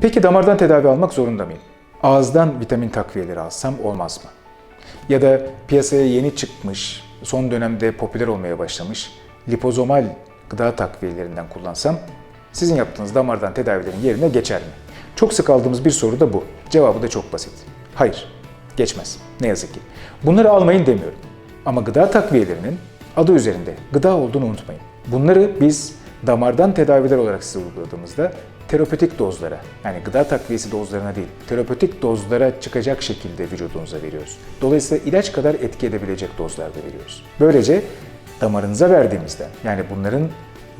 Peki damardan tedavi almak zorunda mıyım? Ağızdan vitamin takviyeleri alsam olmaz mı? Ya da piyasaya yeni çıkmış, son dönemde popüler olmaya başlamış lipozomal gıda takviyelerinden kullansam sizin yaptığınız damardan tedavilerin yerine geçer mi? Çok sık aldığımız bir soru da bu. Cevabı da çok basit. Hayır, geçmez. Ne yazık ki. Bunları almayın demiyorum. Ama gıda takviyelerinin adı üzerinde gıda olduğunu unutmayın. Bunları biz damardan tedaviler olarak size uyguladığımızda terapötik dozlara, yani gıda takviyesi dozlarına değil, terapötik dozlara çıkacak şekilde vücudunuza veriyoruz. Dolayısıyla ilaç kadar etki edebilecek dozlarda veriyoruz. Böylece damarınıza verdiğimizde, yani bunların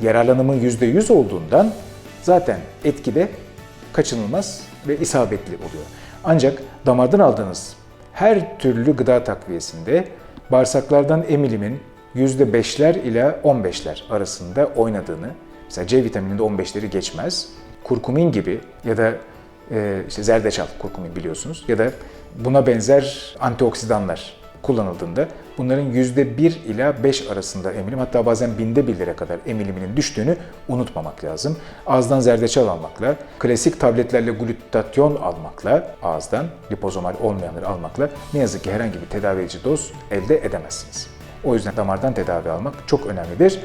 yararlanımı %100 olduğundan zaten etki de kaçınılmaz ve isabetli oluyor. Ancak damardan aldığınız her türlü gıda takviyesinde bağırsaklardan emilimin %5'ler ile 15'ler arasında oynadığını, mesela C vitamininde 15'leri geçmez, kurkumin gibi ya da e, işte zerdeçal, kurkumin biliyorsunuz ya da buna benzer antioksidanlar kullanıldığında bunların %1 ila 5 arasında emilim hatta bazen binde birlere kadar emiliminin düştüğünü unutmamak lazım. Ağızdan zerdeçal almakla, klasik tabletlerle glutatyon almakla, ağızdan lipozomal olmayanları almakla ne yazık ki herhangi bir tedavi edici doz elde edemezsiniz. O yüzden damardan tedavi almak çok önemlidir.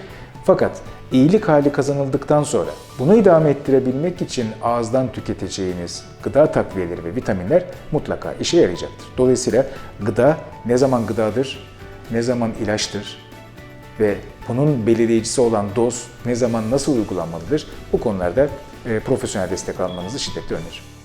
Fakat iyilik hali kazanıldıktan sonra bunu idame ettirebilmek için ağızdan tüketeceğiniz gıda takviyeleri ve vitaminler mutlaka işe yarayacaktır. Dolayısıyla gıda ne zaman gıdadır, ne zaman ilaçtır ve bunun belirleyicisi olan doz ne zaman nasıl uygulanmalıdır bu konularda e, profesyonel destek almanızı şiddetle öneririm.